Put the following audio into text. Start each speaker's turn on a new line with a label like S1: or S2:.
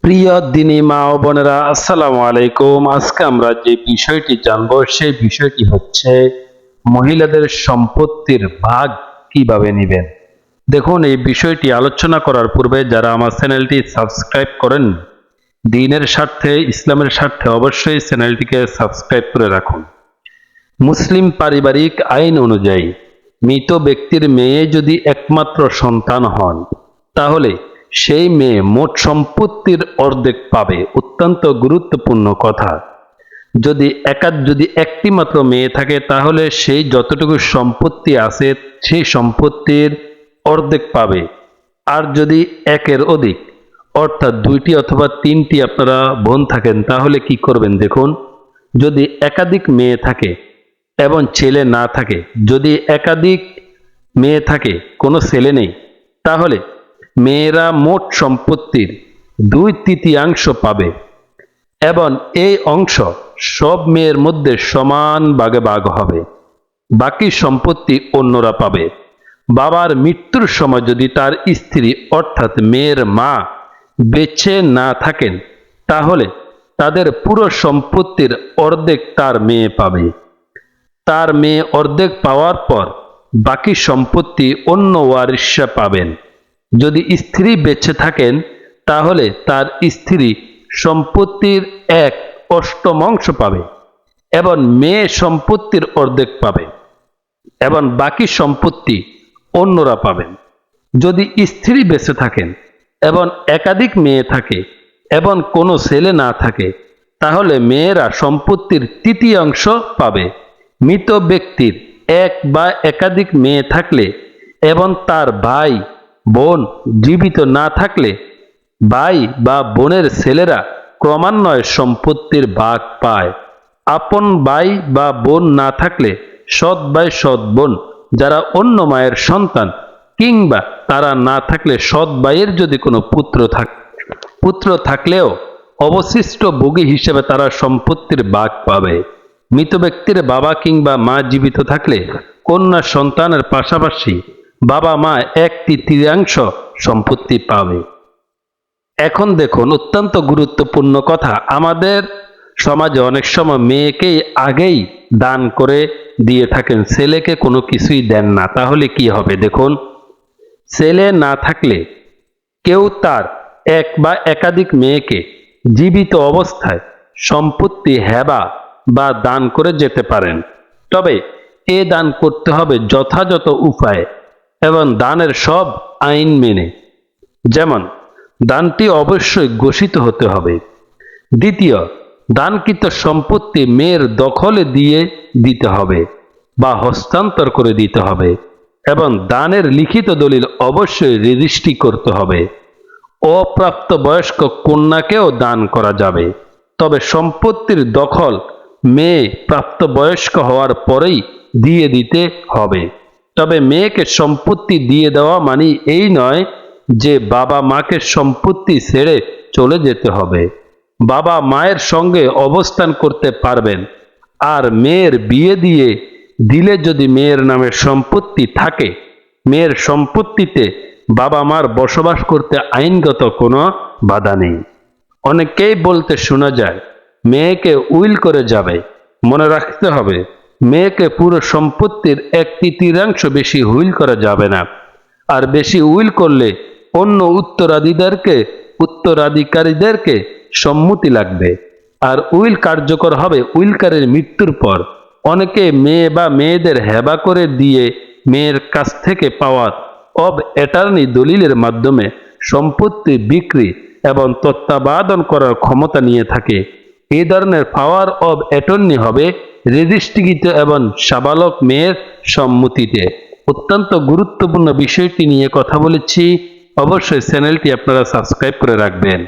S1: প্রিয় দিনী মা ও বোনেরা, আসসালামু আলাইকুম। আজকে আমরা যে বিষয়টি জানব, সেই বিষয়টি হচ্ছে মহিলাদের সম্পত্তির ভাগ কীভাবে নেবেন? দেখুন, এই বিষয়টি আলোচনা করার পূর্বে যারা আমার চ্যানেলটি সাবস্ক্রাইব করেন, দিনের স্বার্থে, ইসলামের স্বার্থে অবশ্যই চ্যানেলটিকে সাবস্ক্রাইব করে রাখুন। মুসলিম পারিবারিক আইন অনুযায়ী মৃত ব্যক্তির মেয়ে যদি একমাত্র সন্তান হন, তাহলে সেই মেয়ে মোট সম্পত্তির অর্ধেক পাবে অত্যন্ত গুরুত্বপূর্ণ কথা। যদি একার যদি একটি মাত্র মেয়ে থাকে, তাহলে সেই যতটুকু সম্পত্তি আছে, সেই সম্পত্তির অর্ধেক পাবে। আর যদি একের অধিক, অর্থাৎ দুইটি অথবা তিনটি আপনারা বোন থাকেন, তাহলে কি করবেন দেখুন? যদি একাধিক মেয়ে থাকে এবং ছেলে না থাকে, যদি একাধিক মেয়ে থাকে, কোনো ছেলে নেই, তাহলে মেয়েরা মোট সম্পত্তির দুই তৃতীয়াংশ পাবে এবং এই অংশ সব মেয়ের মধ্যে সমান ভাগে ভাগ হবে। বাকি সম্পত্তি অন্যরা পাবে। বাবার মৃত্যুর সময় যদি তার স্ত্রী অর্থাৎ মেয়ের মা বেঁচে না থাকেন, তাহলে তাদের পুরো সম্পত্তির অর্ধেক তার মেয়ে পাবে। তার মেয়ে অর্ধেক পাওয়ার পর বাকি সম্পত্তি অন্য ওয়ারিসা পাবেন। যদি স্ত্রী বেঁচে থাকেন, তাহলে তার স্ত্রী সম্পত্তির এক অষ্টমাংশ পাবে এবং মেয়ে সম্পত্তির অর্ধেক পাবে এবং বাকি সম্পত্তি অন্যরা পাবেন। যদি স্ত্রী বেঁচে থাকেন এবং একাধিক মেয়ে থাকে এবং কোনো ছেলে না থাকে, তাহলে মেয়েরা সম্পত্তির তৃতীয়াংশ পাবে। মৃত ব্যক্তির এক বা একাধিক মেয়ে থাকলে এবং তার ভাই বোন জীবিত না থাকলে ভাই বা বোনের ছেলেরা ক্রমান্বয়ে সম্পত্তির ভাগ পায়। আপন ভাই বা বোন না থাকলে সৎ ভাই, সৎ বোন, যারা অন্য মায়ের সন্তান কিংবা তারা না থাকলে সৎ ভাইয়ের যদি কোনো পুত্র থাক, পুত্র থাকলেও অবশিষ্ট ভোগী হিসেবে তারা সম্পত্তির ভাগ পাবে। মৃত ব্যক্তির বাবা কিংবা মা জীবিত থাকলে কন্যা সন্তানের পাশাপাশি বাবা মা এক তৃতীয়াংশ সম্পত্তি পাবে। এখন দেখুন, অত্যন্ত গুরুত্বপূর্ণ কথা, আমাদের সমাজে অনেক সময় মেয়েকেই আগেই দান করে দিয়ে থাকেন, ছেলেকে কোনো কিছুই দেন না। তাহলে কি হবে দেখুন, ছেলে না থাকলে কেউ তার এক বা একাধিক মেয়েকে জীবিত অবস্থায় সম্পত্তি, হেবা বা দান করে যেতে পারেন। তবে এ দান করতে হবে যথাযথ উপায়ে। এবং দানের সব আইন মেনে। যেমন, দানটি অবশ্যই ঘোষিত হতে হবে। দ্বিতীয়, দানকৃত সম্পত্তি মেয়ের দখলে দিয়ে দিতে হবে বা হস্তান্তর করে দিতে হবে এবং দানের লিখিত দলিল অবশ্যই রেজিস্ট্রি করতে হবে। অপ্রাপ্ত বয়স্ক কন্যাকেও দান করা যাবে। তবে সম্পত্তির দখল মেয়ে প্রাপ্তবয়স্ক হওয়ার পরেই দিয়ে দিতে হবে। তবে মেয়েকে সম্পত্তি দিয়ে দেওয়া মানে এই নয় যে বাবা মাকে সম্পত্তি ছেড়ে চলে যেতে হবে। বাবা মায়ের সঙ্গে অবস্থান করতে পারবেন। আর মেয়ের বিয়ে দিয়ে দিলে যদি মেয়ের নামে সম্পত্তি থাকে, মেয়ের সম্পত্তিতে বাবা মার বসবাস করতে আইনগত কোনো বাধা নেই। অনেকেই বলতে শোনা যায়, মেয়েকে উইল করে যাবে। মনে রাখতে হবে মেয়েকে পুরো সম্পত্তির এক তৃতীয়াংশ বেশি হুইল করা যাবে না। আর বেশি উইল করলে অন্য উত্তরাধিকারকে, উত্তরাধিকারীদেরকে সম্মতি লাগবে। আর উইল কার্যকর হবে উইলকারের মৃত্যুর পর। অনেকে মেয়ে বা মেয়েদের হেবা করে দিয়ে মেয়ের কাছ থেকে পাওয়া অব অ্যাটার্নি দলিলের মাধ্যমে সম্পত্তি বিক্রি এবং তত্ত্বাবধান করার ক্ষমতা নিয়ে থাকে। এই ধরনের পাওয়ার অব অ্যাটর্নি হবে রেজিস্ট্রিকৃত এবং সাবালক মেয়ের সম্মতিতে। অত্যন্ত গুরুত্বপূর্ণ বিষয়টি নিয়ে কথা বলেছি। অবশ্যই চ্যানেলটি আপনারা সাবস্ক্রাইব করে রাখবেন।